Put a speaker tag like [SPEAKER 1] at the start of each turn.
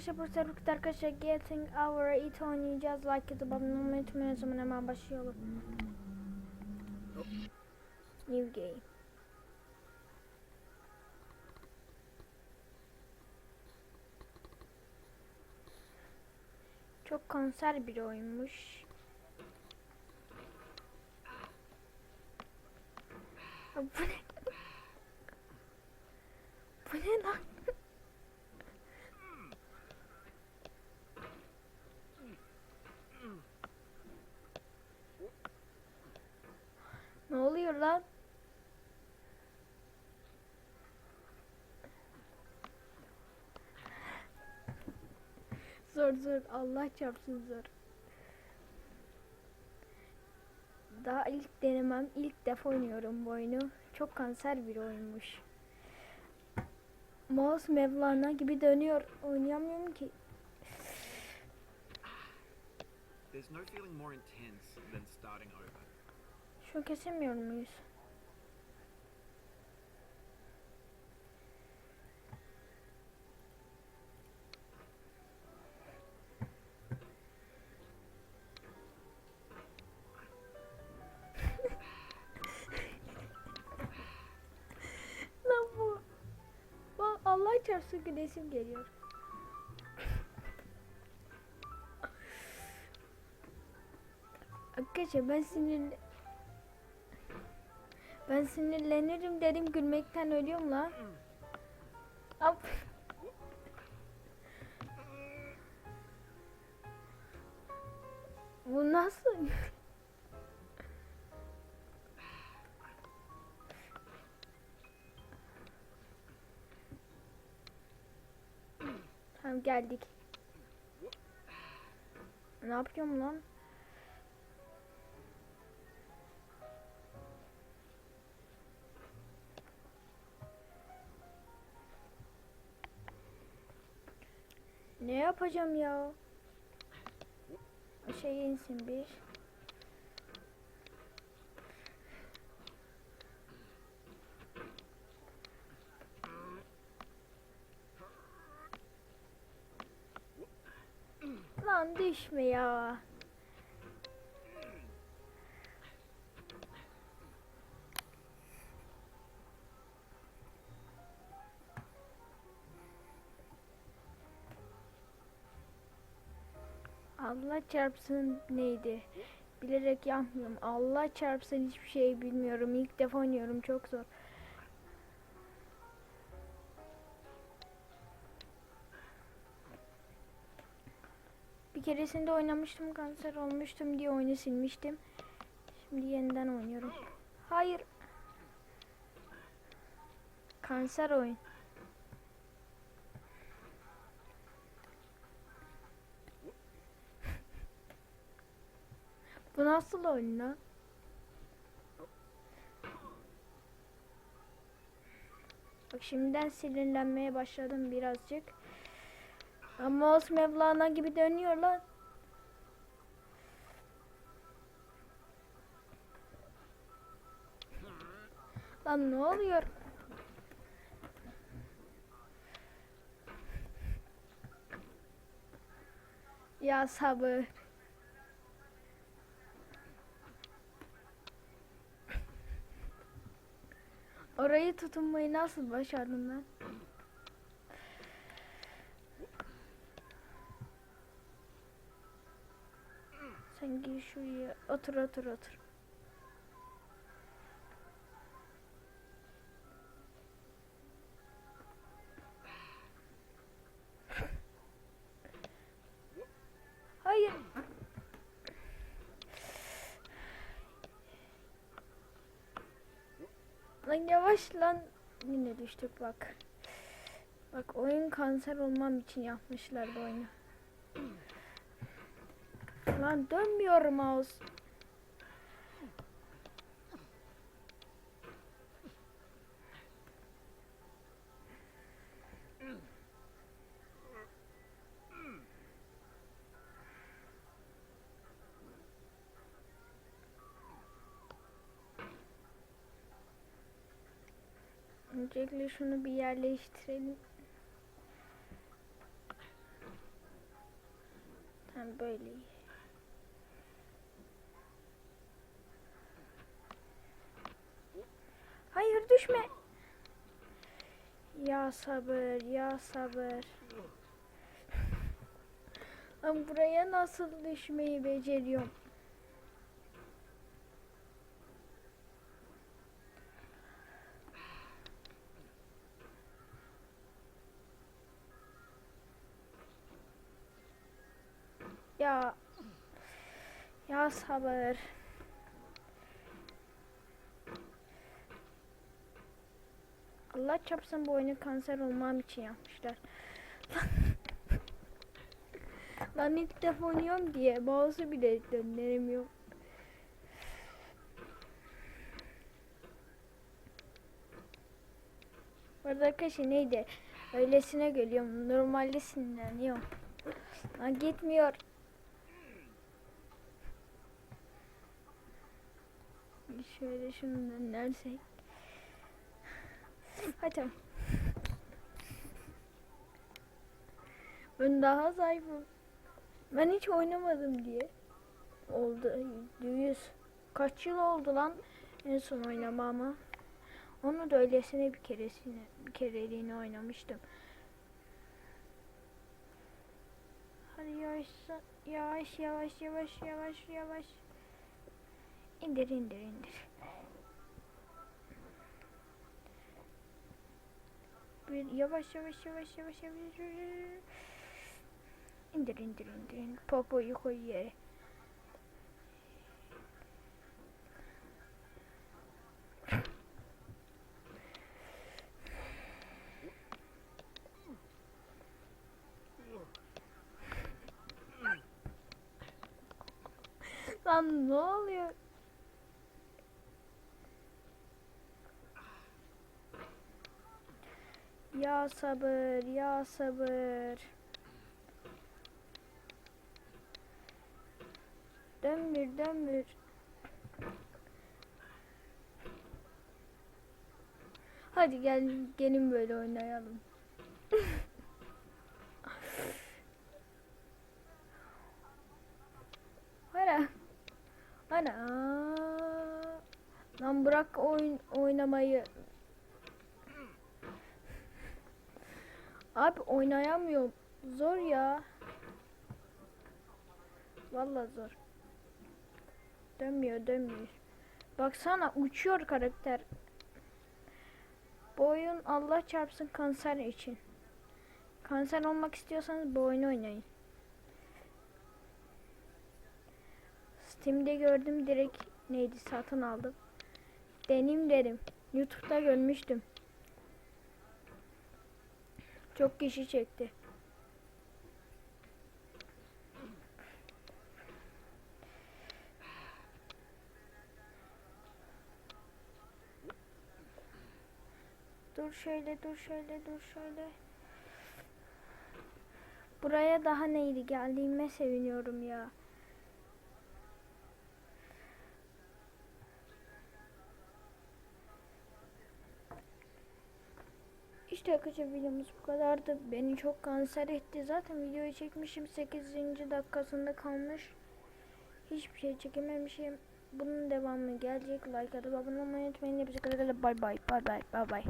[SPEAKER 1] arkadaşlar vakit arkadaşlar Getting Our It oynayacağız. Like atıp abone olmayı unutmayın. Zaman hemen başlayalım. New game. Çok konser bir oyunmuş. Bu ne? Bu ne lan? Ne oluyor lan? Zor zor Allah çarpsın zor. Daha ilk denemem ilk defa oynuyorum bu oyunu. Çok kanser bir oyunmuş. Mouse Mevlana gibi dönüyor. Oynayamıyorum ki.
[SPEAKER 2] There's no feeling more intense than starting over.
[SPEAKER 1] Şu kesemiyor muyuz? Allah çarpsın güneşim geliyor. Arkadaşlar ben sinirli... Ben sinirlenirim dedim gülmekten ölüyorum la. Hop. Bu nasıl? Tamam geldik. Ne yapıyorum lan? Yapacağım ya? Şey insin bir. Lan düşme ya. Allah çarpsın neydi? Bilerek yapmıyorum. Allah çarpsın hiçbir şey bilmiyorum. İlk defa oynuyorum. Çok zor. Bir keresinde oynamıştım. Kanser olmuştum diye oyunu silmiştim. Şimdi yeniden oynuyorum. Hayır. Kanser oyun. Bu nasıl oyun lan? Bak şimdiden sinirlenmeye başladım birazcık. Ama mouse Mevlana gibi dönüyor lan. Lan ne oluyor? Ya sabır. Orayı tutunmayı nasıl başardım ben? Sen gir şuraya. Otur otur otur. Lan yavaş lan. Yine düştük bak. Bak oyun kanser olmam için yapmışlar bu oyunu. Lan dönmüyor mouse. Öncelikle şunu bir yerleştirelim. böyle iyi. Hayır düşme. Ya sabır, ya sabır. Ben buraya nasıl düşmeyi beceriyorum? Ya ya sabır. Allah çarpsın bu oyunu kanser olmam için yapmışlar. Lan ilk defa oynuyorum diye mouse'u bile döndüremiyorum. Bu arada arkadaşlar neydi? Öylesine geliyorum. Normalde sinirleniyorum. Lan gitmiyor. Şöyle şunu dönersek. Hadi. Ben daha zayıfım. Ben hiç oynamadım diye. Oldu. Yüz. Kaç yıl oldu lan en son oynamama. Onu da öylesine bir keresine bir kereliğine oynamıştım. Hadi yavaş yavaş yavaş yavaş yavaş yavaş. İndir indir indir. Bir yavaş yavaş yavaş yavaş yavaş. yavaş. İndir indir indir indir. Popoyu koy yere. Lan ne oluyor? Ya sabır, ya sabır. Dönmür, dönmür. Hadi gel, gelin böyle oynayalım. Ana. Ana. Lan bırak oyun oynamayı. Abi oynayamıyorum. Zor ya. Vallahi zor. Dönmüyor, dönmüyor. Baksana uçuyor karakter. Bu oyun Allah çarpsın kanser için. Kanser olmak istiyorsanız bu oyunu oynayın. Steam'de gördüm direkt neydi satın aldım. Deneyim dedim. YouTube'da görmüştüm. Çok kişi çekti. Dur şöyle, dur şöyle, dur şöyle. Buraya daha neydi geldiğime seviniyorum ya. Arkadaşlar videomuz bu kadardı. Beni çok kanser etti. Zaten videoyu çekmişim 8. dakikasında kalmış. Hiçbir şey çekememişim. Bunun devamı gelecek. Like atıp abone olmayı unutmayın. Hepsi kadar bay bay bay bay bay bay.